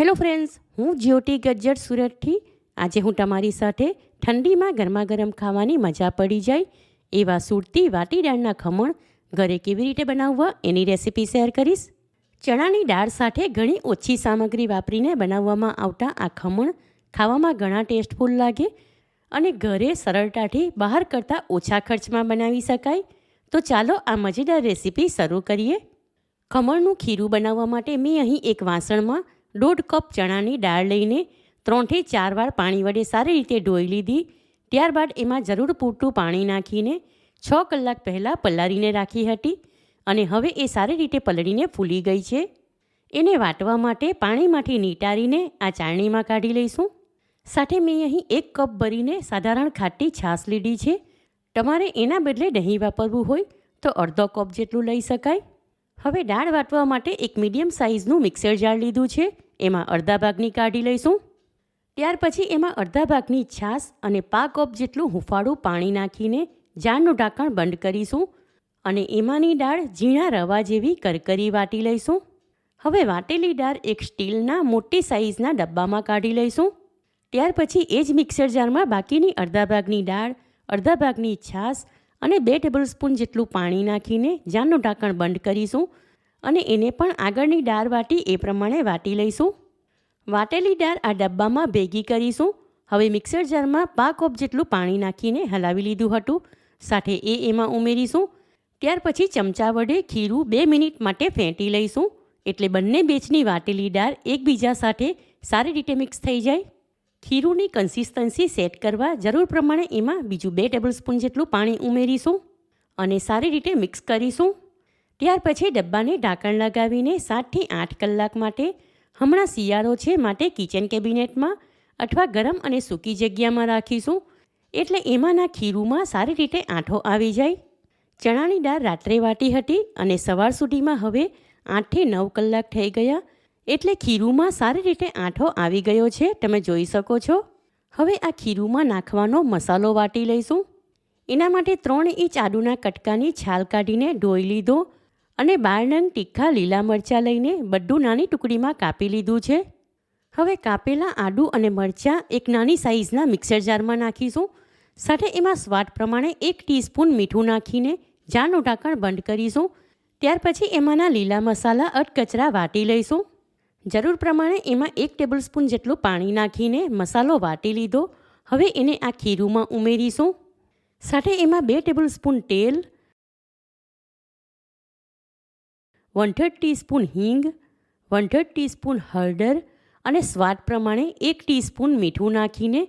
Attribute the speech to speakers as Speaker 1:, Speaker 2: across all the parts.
Speaker 1: Hello friends હું જ્યોતિ ગજ્જર સુરતથી. આજે હું તમારી સાથે ઠંડીમાં ગરમા ગરમ ખાવાની મજા પડી જાય એવા સુરતી વાટી દાળના ખમણ ઘરે કેવી રીતે બનાવવા એની રેસીપી શેર કરીશ. ચણાની દાળ સાથે ઘણી ઓછી સામગ્રી વાપરીને બનાવવામાં આવતા આ ખમણ ખાવામાં ઘણા ટેસ્ટફુલ લાગે અને ઘરે સરળતાથી બહાર કરતાં ઓછા ખર્ચમાં બનાવી શકાય. તો ચાલો આ મજેદાર રેસિપી શરૂ કરીએ. ખમણનું ખીરું બનાવવા માટે મેં અહીં એક વાસણમાં દોઢ કપ ચણાની દાળ લઈને ત્રણથી ચાર વાર પાણી વડે સારી રીતે ધોઈ લીધી. ત્યારબાદ એમાં જરૂર પૂરતું પાણી નાખીને છ કલાક પહેલાં પલાળીને રાખી હતી અને હવે એ સારી રીતે પલળીને ફૂલી ગઈ છે. એને વાટવા માટે પાણીમાંથી નીટારીને આ ચાળણીમાં કાઢી લઈશું. સાથે મેં અહીં એક કપ ભરીને સાધારણ ખાટી છાશ લીધી છે. તમારે એના બદલે દહીં વાપરવું હોય તો અડધો કપ જેટલું લઈ શકાય. હવે દાળ વાટવા માટે એક મીડિયમ સાઇઝનું મિક્સર જાર લીધું છે. એમાં અડધા ભાગની કાઢી લઈશું. ત્યાર પછી એમાં અડધા ભાગની છાશ અને પા કપ જેટલું હુંફાળું પાણી નાખીને જારનું ઢાંકણ બંધ કરીશું અને એમાંની દાળ ઝીણા રવા જેવી કરકરી વાટી લઈશું. હવે વાટેલી દાળ એક સ્ટીલના મોટી સાઇઝના ડબ્બામાં કાઢી લઈશું. ત્યાર પછી એ જ મિક્સર જારમાં બાકીની અડધા ભાગની દાળ, અડધા ભાગની છાશ અને બે ટેબલ સ્પૂન જેટલું પાણી નાખીને જારનું ઢાંકણ બંધ કરીશું અને એને પણ આગળની દાળ વાટી એ પ્રમાણે વાટી લઈશું. વાટેલી દાળ આ ડબ્બામાં ભેગી કરીશું. હવે મિક્સર જારમાં પા કપ જેટલું પાણી નાખીને હલાવી લીધું હતું. સાથે એ એમાં ઉમેરીશું. ત્યાર પછી ચમચા વડે ખીરું બે મિનિટ માટે ફેંટી લઈશું. એટલે બંને બેચની વાટેલી દાળ એકબીજા સાથે સારી રીતે મિક્સ થઈ જાય. ખીરુંની કન્સિસ્ટન્સી સેટ કરવા જરૂર પ્રમાણે એમાં બીજું બે ટેબલ સ્પૂન જેટલું પાણી ઉમેરીશું અને સારી રીતે મિક્સ કરીશું. ત્યાર પછી ડબ્બાને ઢાંકણ લગાવીને સાતથી આઠ કલાક માટે હમણાં શિયાળો છે માટે કિચન કેબિનેટમાં અથવા ગરમ અને સૂકી જગ્યામાં રાખીશું. એટલે એમાંના ખીરુંમાં સારી રીતે આંઠો આવી જાય. ચણાની દાળ રાત્રે વાટી હતી અને સવાર સુધીમાં હવે આઠથી નવ કલાક થઈ ગયા. એટલે ખીરુંમાં સારી રીતે આંઠો આવી ગયો છે. તમે જોઈ શકો છો. હવે આ ખીરુંમાં નાખવાનો મસાલો વાટી લઈશું. એના માટે ત્રણ ઇંચ આદુના કટકાની છાલ કાઢીને ધોઈ લીધો અને બાર નંગ તીખા લીલા મરચાં લઈને બધું નાની ટુકડીમાં કાપી લીધું છે. હવે કાપેલા આદુ અને મરચાં એક નાની સાઇઝના મિક્સર જારમાં નાખીશું. સાથે એમાં સ્વાદ પ્રમાણે એક ટીસ્પૂન મીઠું નાખીને જારનું ઢાંકણ બંધ કરીશું. ત્યાર પછી એમાંના લીલા મસાલા અટકચરા વાટી લઈશું. જરૂર પ્રમાણે એમાં એક ટેબલ સ્પૂન જેટલું પાણી નાખીને મસાલો વાટી લીધો. હવે એને આ ખીરુંમાં ઉમેરીશું. સાથે એમાં બે ટેબલ સ્પૂન તેલ વન થર્ડ ટીસ્પૂન હિંગ વન થર્ડ ટીસ્પૂન હળદર અને સ્વાદ પ્રમાણે એક ટીસ્પૂન મીઠું નાખીને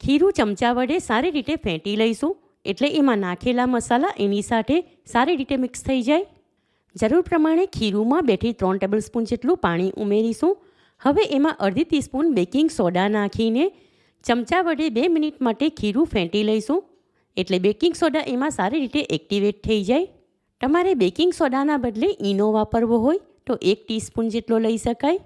Speaker 1: ખીરું ચમચા વડે સારી રીતે ફેંટી લઈશું. એટલે એમાં નાખેલા મસાલા એની સાથે સારી રીતે મિક્સ થઈ જાય. જરૂર પ્રમાણે ખીરુંમાં બેઠી ત્રણ ટેબલસ્પૂન જેટલું પાણી ઉમેરીશું. હવે એમાં અડધી ટીસ્પૂન બેકિંગ સોડા નાખીને ચમચા વડે બે મિનિટ માટે ખીરું ફેંટી લઈશું. એટલે બેકિંગ સોડા એમાં સારી રીતે એક્ટિવેટ થઈ જાય. તમારે બેકિંગ સોડાના બદલે ઈનો વાપરવો હોય તો એક ટીસ્પૂન જેટલો લઈ શકાય.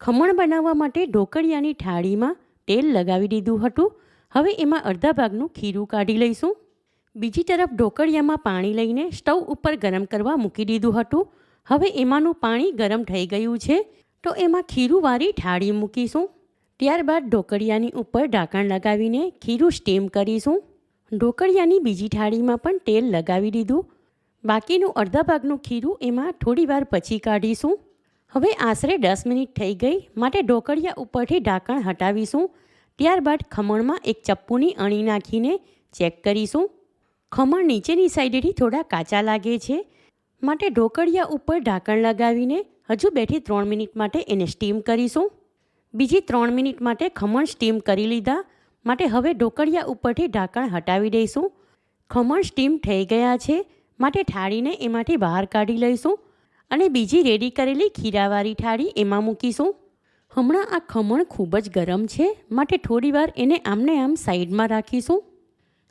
Speaker 1: ખમણ બનાવવા માટે ઢોકળિયાની થાળીમાં તેલ લગાવી દીધું હતું. હવે એમાં અડધા ભાગનું ખીરું કાઢી લઈશું. બીજી તરફ ઢોકળિયામાં પાણી લઈને સ્ટવ ઉપર ગરમ કરવા મૂકી દીધું હતું. હવે એમાંનું પાણી ગરમ થઈ ગયું છે. તો એમાં ખીરુંવાળી ઠાળી મૂકીશું. ત્યારબાદ ઢોકળિયાની ઉપર ઢાંકણ લગાવીને ખીરું સ્ટીમ કરીશું. ઢોકળિયાની બીજી ઠાળીમાં પણ તેલ લગાવી દીધું. બાકીનું અડધા ભાગનું ખીરું એમાં થોડી વાર પછી કાઢીશું. હવે આશરે દસ મિનિટ થઈ ગઈ માટે ઢોકળિયા ઉપરથી ઢાંકણ હટાવીશું. ત્યારબાદ ખમણમાં એક ચપ્પુની અણી નાખીને ચેક કરીશું. ખમણ નીચેની સાઈડેથી થોડા કાચા લાગે છે. માટે ઢોકળિયા ઉપર ઢાંકણ લગાવીને હજુ બેથી ત્રણ મિનિટ માટે એને સ્ટીમ કરીશું. બીજી ત્રણ મિનિટ માટે ખમણ સ્ટીમ કરી લીધા. માટે હવે ઢોકળિયા ઉપરથી ઢાંકણ હટાવી દઈશું. ખમણ સ્ટીમ થઈ ગયા છે. માટે થાળીને એમાંથી બહાર કાઢી લઈશું. અને બીજી રેડી કરેલી ખીરાવાળી થાળી એમાં મૂકીશું. હમણાં આ ખમણ ખૂબ જ ગરમ છે. માટે થોડીવાર એને આમને આમ સાઈડમાં રાખીશું.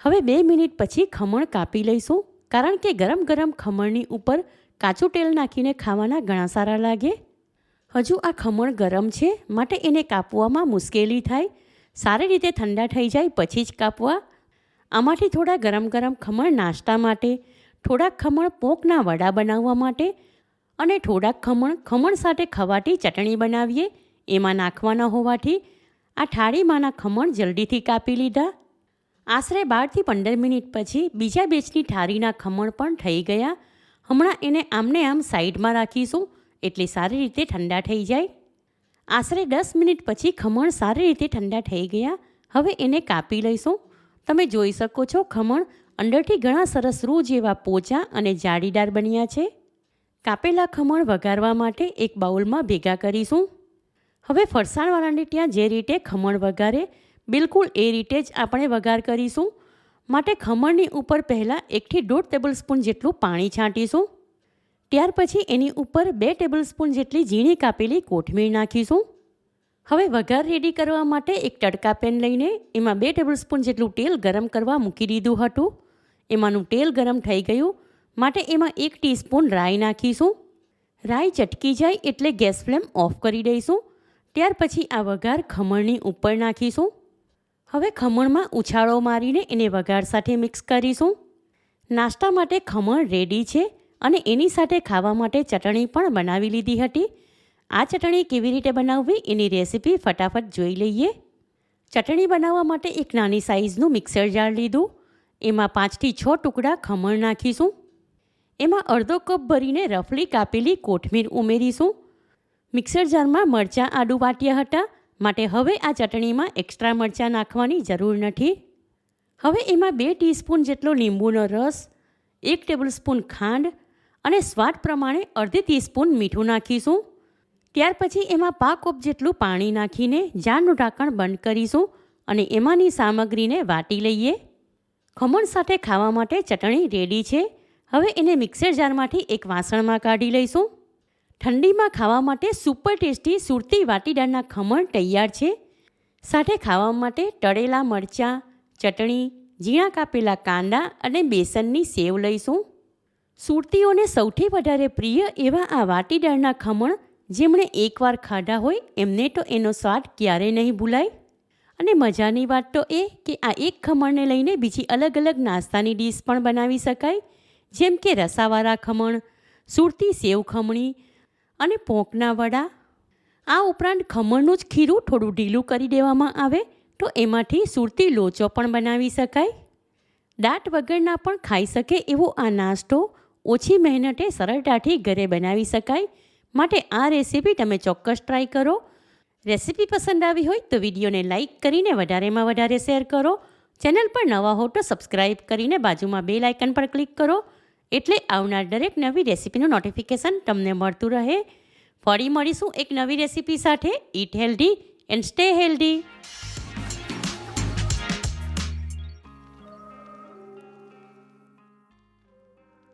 Speaker 1: હવે બે મિનિટ પછી ખમણ કાપી લઈશું, કારણ કે ગરમ ગરમ ખમણની ઉપર કાચું તેલ નાખીને ખાવાના ઘણા સારા લાગે. હજુ આ ખમણ ગરમ છે, માટે એને કાપવામાં મુશ્કેલી થાય. સારી રીતે ઠંડા થઈ જાય પછી જ કાપવા. આમાંથી થોડા ગરમ ગરમ ખમણ નાસ્તા માટે, થોડાક ખમણ પોંકના વડા બનાવવા માટે અને થોડાક ખમણ ખમણ સાથે ખવાટી ચટણી બનાવીએ. એમાં નાખવાના હોવાથી આ થાળીમાંના ખમણ જલ્દીથી કાપી લીધા. આશરે બારથી પંદર મિનિટ પછી બીજા બેચની ઠારીના ખમણ પણ થઈ ગયા. હમણાં એને આમને આમ સાઈડમાં રાખીશું એટલે સારી રીતે ઠંડા થઈ જાય. આશરે દસ મિનિટ પછી ખમણ સારી રીતે ઠંડા થઈ ગયા. હવે એને કાપી લઈશું. તમે જોઈ શકો છો ખમણ અંદરથી ઘણા સરસ રૂ જેવા પોચા અને જાળીદાર બન્યા છે. કાપેલા ખમણ વઘારવા માટે એક બાઉલમાં ભેગા કરીશું. હવે ફરસાણવાળાને ત્યાં જે રીતે ખમણ વઘારે બિલકુલ એ રીતે જ આપણે વઘાર કરીશું. માટે ખમણની ઉપર પહેલાં એકથી દોઢ ટેબલ સ્પૂન જેટલું પાણી છાંટીશું. ત્યાર પછી એની ઉપર બે ટેબલ સ્પૂન જેટલી ઝીણી કાપેલી કોથમીર નાખીશું. હવે વઘાર રેડી કરવા માટે એક તડકા પેન લઈને એમાં બે ટેબલ સ્પૂન જેટલું તેલ ગરમ કરવા મૂકી દીધું હતું. એમાંનું તેલ ગરમ થઈ ગયું. માટે એમાં એક ટીસ્પૂન રાઈ નાખીશું. રાઈ ચટકી જાય એટલે ગેસ ફ્લેમ ઓફ કરી દઈશું. ત્યાર પછી આ વઘાર ખમણની ઉપર નાખીશું. હવે ખમણમાં ઉછાળો મારીને એને વઘાર સાથે મિક્સ કરીશું. નાસ્તા માટે ખમણ રેડી છે અને એની સાથે ખાવા માટે ચટણી પણ બનાવી લીધી હતી. આ ચટણી કેવી રીતે બનાવવી એની રેસીપી ફટાફટ જોઈ લઈએ. ચટણી બનાવવા માટે એક નાની સાઇઝનું મિક્સર જાર લીધું. એમાં પાંચથી છ ટુકડા ખમણ નાખીશું. એમાં અડધો કપ ભરીને રફલી કાપેલી કોથમીર ઉમેરીશું. મિક્સર જારમાં મરચાં આડું વાટ્યા હતા. માટે હવે આ ચટણીમાં એક્સ્ટ્રા મરચાં નાખવાની જરૂર નથી. હવે એમાં બે ટીસ્પૂન જેટલો લીંબુનો રસ, એક ટેબલસ્પૂન ખાંડ અને સ્વાદ પ્રમાણે અડધી ટીસ્પૂન મીઠું નાખીશું. ત્યાર પછી એમાં પા કપ જેટલું પાણી નાખીને જારનું ઢાંકણ બંધ કરીશું અને એમાંની સામગ્રીને વાટી લઈએ. ખમણ સાથે ખાવા માટે ચટણી રેડી છે. હવે એને મિક્સર જારમાંથી એક વાસણમાં કાઢી લઈશું. ઠંડીમાં ખાવા માટે સુપર ટેસ્ટી સુરતી વાટીદાળના ખમણ તૈયાર છે. સાથે ખાવા માટે તળેલા મરચાં, ચટણી, ઝીણા કાપેલા કાંદા અને બેસનની સેવ લઈશું. સુરતીઓને સૌથી વધારે પ્રિય એવા આ વાટીદાળના ખમણ જેમણે એકવાર ખાધા હોય એમને તો એનો સ્વાદ ક્યારેય નહીં ભૂલાય. અને મજાની વાત તો એ કે આ એક ખમણને લઈને બીજી અલગ અલગ નાસ્તાની ડીશ પણ બનાવી શકાય. જેમ કે રસાવાળા ખમણ, સુરતી સેવ ખમણી અને પોંકના વડા. આ ઉપરાંત ખમણનું જ ખીરું થોડું ઢીલું કરી દેવામાં આવે તો એમાંથી સુરતી લોચો પણ બનાવી શકાય. દાંત વગરના પણ ખાઈ શકે એવો આ નાસ્તો ઓછી મહેનતે સરળતાથી ઘરે બનાવી શકાય. માટે આ રેસીપી તમે ચોક્કસ ટ્રાય કરો. રેસીપી પસંદ આવી હોય તો વિડીયોને લાઇક કરીને વધારેમાં વધારે શેર કરો. ચેનલ પર નવા હો તો સબસ્ક્રાઈબ કરીને બાજુમાં બે લાઇકન પર ક્લિક કરો. એટલે આવનાર દરેક નવી રેસીપીનું નોટિફિકેશન તમને મળતું રહે. ફરી મળીશું એક નવી રેસીપી સાથે. Eat healthy and stay healthy